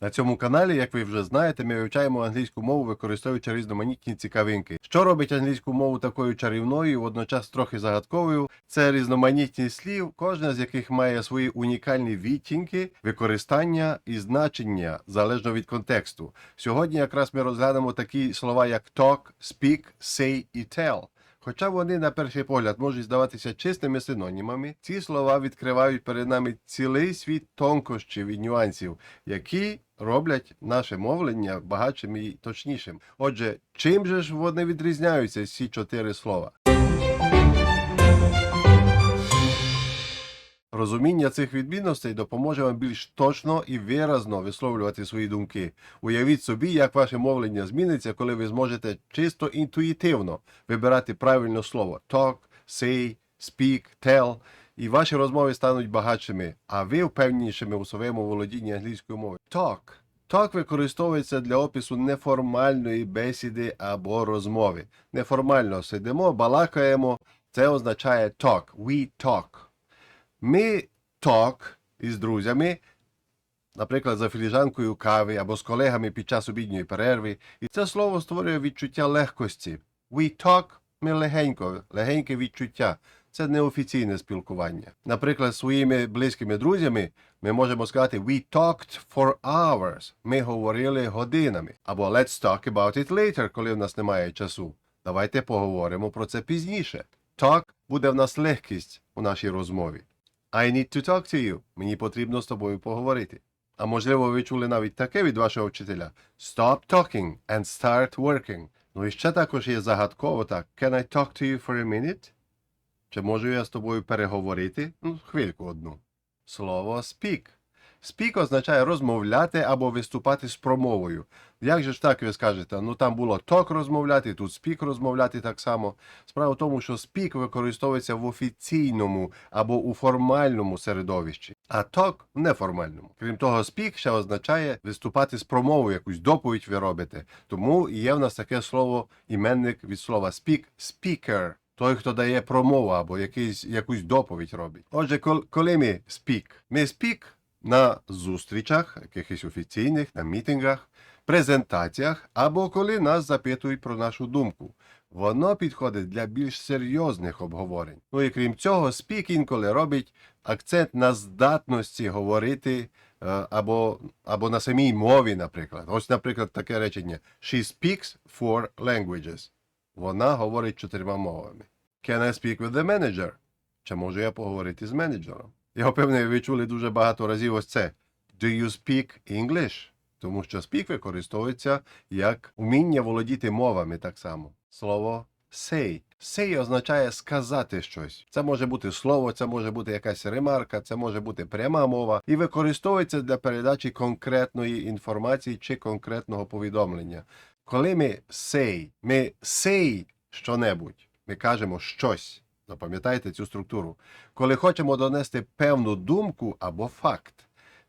На цьому каналі, як ви вже знаєте, ми вивчаємо англійську мову, використовуючи різноманітні цікавинки. Що робить англійську мову такою чарівною, водночас трохи загадковою? Це різноманітність слів, кожна з яких має свої унікальні відтінки, використання і значення залежно від контексту. Сьогодні якраз ми розглянемо такі слова, як talk, speak, say і tell. Хоча вони на перший погляд можуть здаватися чистими синонімами, ці слова відкривають перед нами цілий світ тонкощів і нюансів, які роблять наше мовлення багатшим і точнішим. Отже, чим же ж вони відрізняються ці чотири слова? Розуміння цих відмінностей допоможе вам більш точно і виразно висловлювати свої думки. Уявіть собі, як ваше мовлення зміниться, коли ви зможете чисто інтуїтивно вибирати правильне слово talk, say, speak, tell, і ваші розмови стануть багатшими, а ви впевненішими у своєму володінні англійською мовою. Talk. Talk використовується для опису неформальної бесіди або розмови. Неформально сидимо, балакаємо. Це означає talk. We talk. Ми talk із друзями, наприклад, за філіжанкою кави або з колегами під час обідньої перерви, і це слово створює відчуття легкості. We talk ми легенько, легеньке відчуття. Це неофіційне спілкування. Наприклад, з своїми близькими друзями ми можемо сказати We talked for hours. Ми говорили годинами. Або Let's talk about it later, коли в нас немає часу. Давайте поговоримо про це пізніше. Talk буде в нас легкість у нашій розмові. I need to talk to you. Мені потрібно з тобою поговорити. А можливо, ви чули навіть таке від вашого вчителя: Stop talking and start working. Ну і ще також є загадково так. Can I talk to you for a minute? Чи можу я з тобою переговорити? Ну, хвильку одну. Слово speak. Speak означає розмовляти або виступати з промовою. Як же ж так ви скажете? Ну там було talk розмовляти, тут speak розмовляти так само. Справа в тому, що speak використовується в офіційному або у формальному середовищі, а talk в неформальному. Крім того, speak ще означає виступати з промовою, якусь доповідь ви робите. Тому є в нас таке слово іменник від слова speak speaker. Той, хто дає промову або якийсь, якусь доповідь робить. Отже, коли ми speak, ми speak на зустрічах, якихось офіційних, на мітингах, презентаціях або коли нас запитують про нашу думку. Воно підходить для більш серйозних обговорень. Ну і крім цього, speak інколи робить акцент на здатності говорити е, або, або на самій мові, наприклад. Ось, наприклад, таке речення: She speaks four languages. Вона говорить чотирма мовами. Can I speak with the manager? Чи можу я поговорити з менеджером? Я впевнений, ви чули дуже багато разів ось це. Do you speak English? Тому що speak використовується як уміння володіти мовами так само. Слово say. Say означає сказати щось. Це може бути слово, це може бути якась ремарка, це може бути пряма мова і використовується для передачі конкретної інформації чи конкретного повідомлення. Коли ми say, ми say що-небудь, ми кажемо щось. Запам'ятайте цю структуру. Коли хочемо донести певну думку або факт,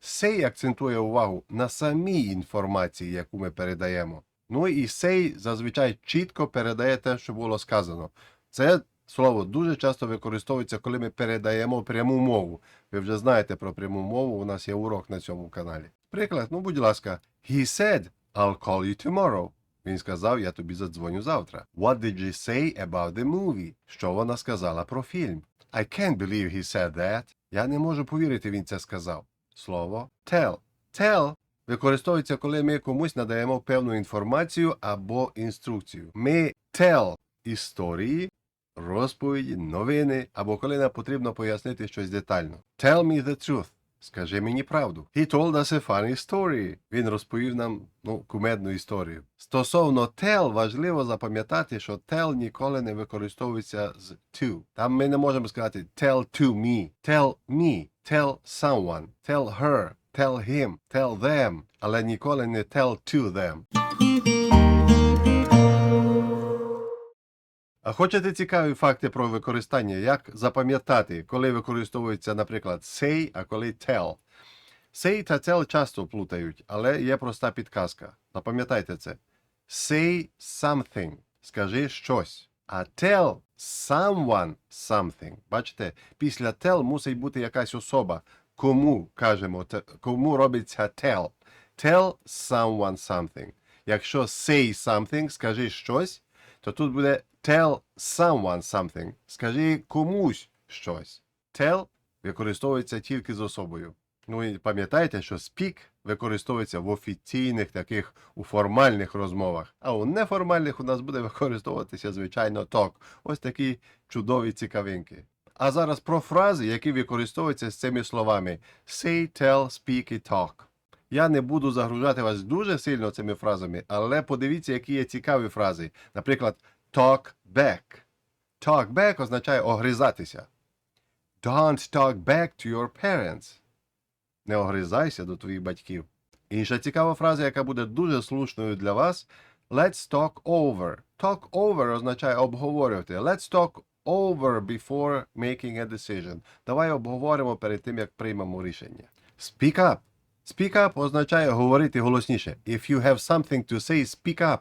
say акцентує увагу на самій інформації, яку ми передаємо. Ну і say зазвичай чітко передає те, що було сказано. Це слово дуже часто використовується, коли ми передаємо пряму мову. Ви вже знаєте про пряму мову, у нас є урок на цьому каналі. Приклад, ну будь ласка, he said, I'll call you tomorrow. Він сказав, я тобі задзвоню завтра. What did she say about the movie? Що вона сказала про фільм? I can't believe he said that. Я не можу повірити, він це сказав. Слово tell. Tell використовується, коли ми комусь надаємо певну інформацію або інструкцію. Ми tell історії, розповіді, новини, або коли нам потрібно пояснити щось детально. Tell me the truth. Скажи мені правду. He told us a funny story. Він розповів нам ну, кумедну історію. Стосовно tell, важливо запам'ятати, що tell ніколи не використовується з to. Там ми не можемо сказати tell to me, tell me, tell someone, tell her, tell him, tell them, але ніколи не tell to them. А хочете цікаві факти про використання? Як запам'ятати, коли використовується, наприклад, say, а коли tell? Say та tell часто плутають, але є проста підказка. Запам'ятайте це. Say something. Скажи щось. А tell someone something. Бачите, після tell мусить бути якась особа. Кому кажемо, кому робиться tell. tell someone something. Якщо say something, скажи щось, то тут буде tell someone something. Скажи комусь щось. Tell використовується тільки з особою. Ну і пам'ятайте, що speak використовується в офіційних таких у формальних розмовах, а у неформальних у нас буде використовуватися, звичайно, talk. Ось такі чудові цікавинки. А зараз про фрази, які використовуються з цими словами say, tell, speak і talk. Я не буду загружати вас дуже сильно цими фразами, але подивіться, які є цікаві фрази. Наприклад, talk back. Talk back означає огризатися. Don't talk back to your parents. Не огризайся до твоїх батьків. Інша цікава фраза, яка буде дуже слушною для вас. Let's talk over. Talk over означає обговорювати. Let's talk over before making a decision. Давай обговоримо перед тим, як приймемо рішення. Speak up. Speak up означає говорити голосніше. If you have something to say, speak up.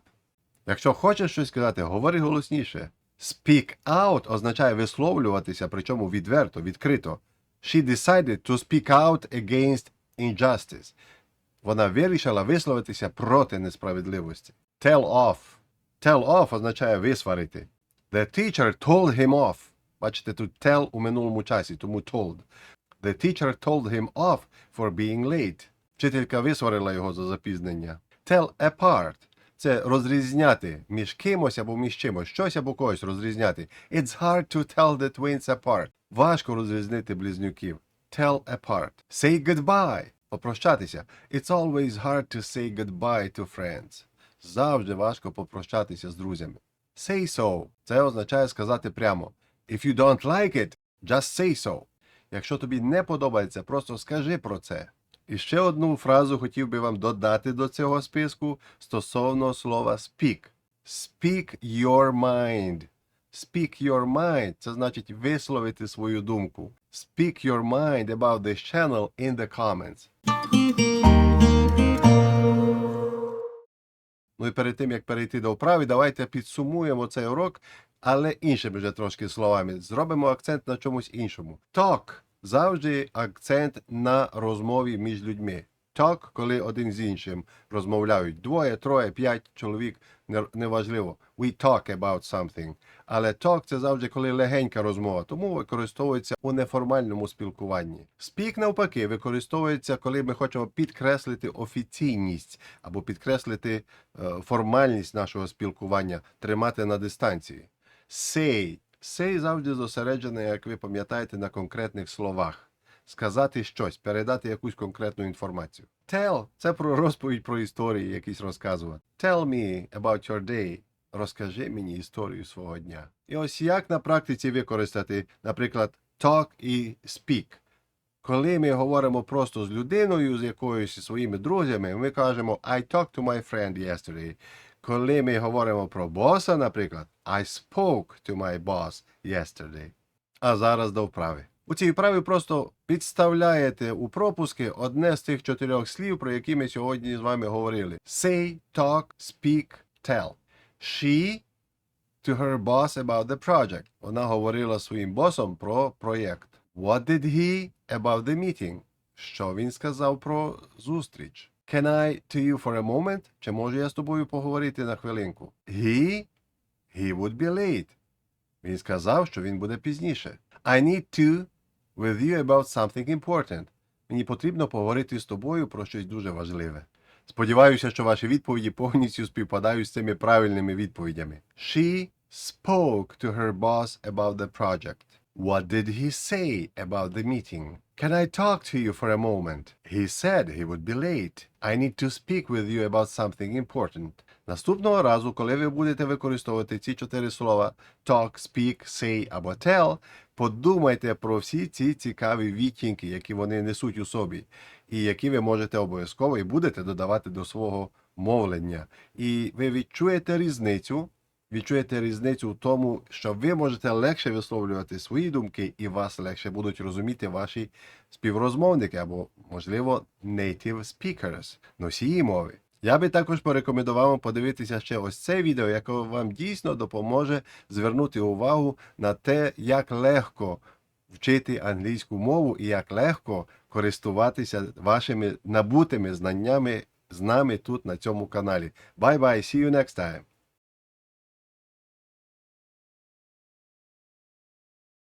Якщо хочеш щось сказати, говори голосніше. Speak out означає висловлюватися, причому відверто, відкрито. She decided to speak out against injustice. Вона вирішила висловитися проти несправедливості. Tell off. Tell off означає висварити. The teacher told him off. Бачите, тут tell у минулому часі, тому told. The teacher told him off for being late. Вчителька висварила його за запізнення. Tell apart – це розрізняти між кимось або між чимось, щось або когось розрізняти. It's hard to tell the twins apart. Важко розрізнити близнюків. Tell apart. Say goodbye. Попрощатися. It's always hard to say goodbye to friends. Завжди важко попрощатися з друзями. Say so. Це означає сказати прямо. If you don't like it, just say so. Якщо тобі не подобається, просто скажи про це. І ще одну фразу хотів би вам додати до цього списку стосовно слова speak. Speak your mind. Speak your mind – це значить висловити свою думку. Speak your mind about this channel in the comments. Ну і перед тим, як перейти до вправи, давайте підсумуємо цей урок, але іншими вже трошки словами. Зробимо акцент на чомусь іншому. Talk – завжди акцент на розмові між людьми. Talk, коли один з іншим розмовляють. Двоє, троє, п'ять чоловік, неважливо. We talk about something. Але talk – це завжди коли легенька розмова, тому використовується у неформальному спілкуванні. Speak, навпаки, використовується, коли ми хочемо підкреслити офіційність або підкреслити е, формальність нашого спілкування, тримати на дистанції. Say. Say завжди зосереджене, як ви пам'ятаєте, на конкретних словах. Сказати щось, передати якусь конкретну інформацію. Tell – це про розповідь про історії, якісь розказувати. Tell me about your day. Розкажи мені історію свого дня. І ось як на практиці використати, наприклад, talk і speak. Коли ми говоримо просто з людиною, з якоюсь своїми друзями, ми кажемо I talked to my friend yesterday. Коли ми говоримо про боса, наприклад, I spoke to my boss yesterday. А зараз до вправи. У цій вправі просто підставляєте у пропуски одне з тих чотирьох слів, про які ми сьогодні з вами говорили: say, talk, speak, tell. She to her boss about the project. Вона говорила своїм босом про проєкт. What did he about the meeting? Що він сказав про зустріч? Can I to you for a moment? Чи можу я з тобою поговорити на хвилинку? He? He would be late. Він сказав, що він буде пізніше. I need to with you about something important. Мені потрібно поговорити з тобою про щось дуже важливе. Сподіваюся, що ваші відповіді повністю співпадають з цими правильними відповідями. She spoke to her boss about the project. What did he say about the meeting? Can I talk to you for a moment? He said he would be late. I need to speak with you about something important. Наступного разу, коли ви будете використовувати ці чотири слова talk, speak, say або tell, подумайте про всі ці цікаві відтінки, які вони несуть у собі, і які ви можете обов'язково і будете додавати до свого мовлення. І ви відчуєте різницю, відчуєте різницю в тому, що ви можете легше висловлювати свої думки, і вас легше будуть розуміти ваші співрозмовники або, можливо, native speakers, носії мови. Я би також порекомендував вам подивитися ще ось це відео, яке вам дійсно допоможе звернути увагу на те, як легко вчити англійську мову і як легко користуватися вашими набутими знаннями з нами тут на цьому каналі. Bye bye, see you next time.